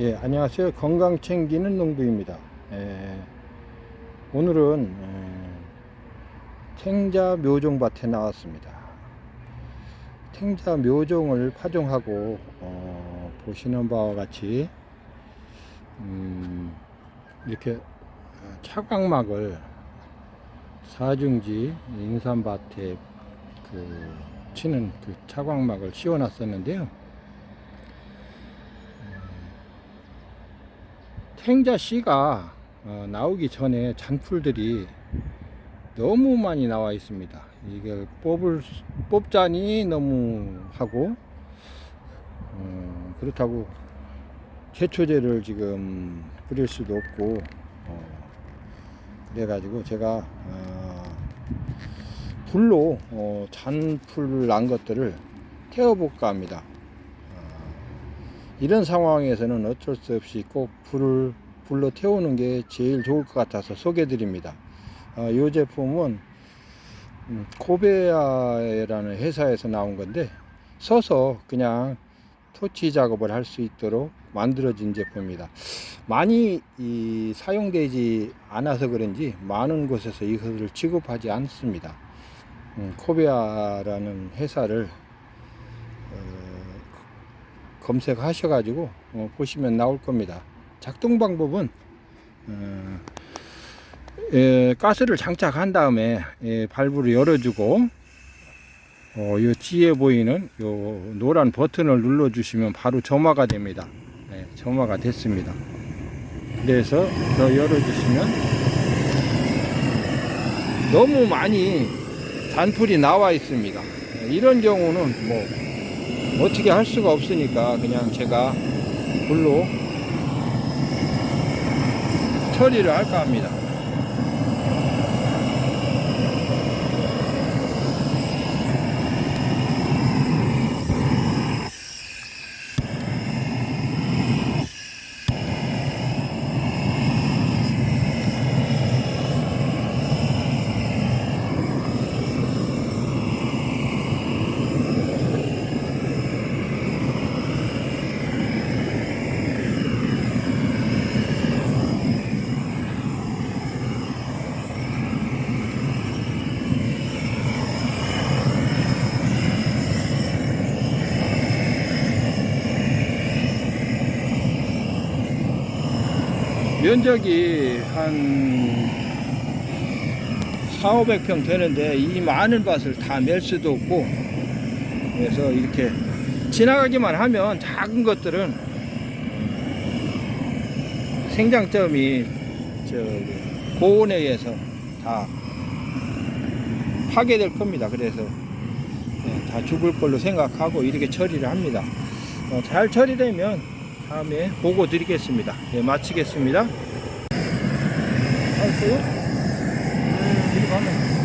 예, 안녕하세요. 건강 챙기는 농부입니다. 예, 오늘은 음, 탱자 묘종밭에 나왔습니다. 탱자 묘종을 파종하고 어, 보시는 바와 같이 음, 이렇게 차광막을 사중지 인삼밭에 그 치는 그 차광막을 씌워놨었는데요. 탱자 씨가 어, 나오기 전에 잔풀들이 너무 많이 나와 있습니다. 이걸 뽑을 수- 뽑자니 너무 하고 어, 그렇다고 제초제를 지금 뿌릴 수도 없고 어, 그래가지고 제가 어, 불로 어, 잔풀 난 것들을 태워볼까 합니다. 이런 상황에서는 어쩔 수 없이 꼭 불을 불로 태우는 게 제일 좋을 것 같아서 소개해 드립니다. 어, 이 제품은 음, 코베아라는 회사에서 나온 건데 서서 그냥 토치 작업을 할 수 있도록 만들어진 제품입니다. 많이 이, 사용되지 않아서 그런지 많은 곳에서 이것을 취급하지 않습니다. 음, 코베아라는 회사를 어, 검색하셔가지고 어, 보시면 나올 겁니다. 작동 방법은 어, 예, 가스를 장착한 다음에 예, 발브를 열어주고 어, 요 뒤에 보이는 요 노란 버튼을 눌러주시면 바로 점화가 됩니다. 네, 점화가 됐습니다. 그래서 더 열어주시면 너무 많이 잔풀이 나와 있습니다. 이런 경우는 뭐 어떻게 할 수가 없으니까 그냥 제가 불로 처리를 할까 합니다. 면적이 한 4, 500평 되는데 이 많은 밭을 다 멜 수도 없고 그래서 이렇게 지나가기만 하면 작은 것들은 생장점이 저 고온에 의해서 다 파괴될 겁니다. 그래서 네, 다 죽을 걸로 생각하고 이렇게 처리를 합니다. 어, 잘 처리되면 다음에 보고 드리겠습니다. 네, 마치겠습니다. 알았어요? 음, 이리 가면.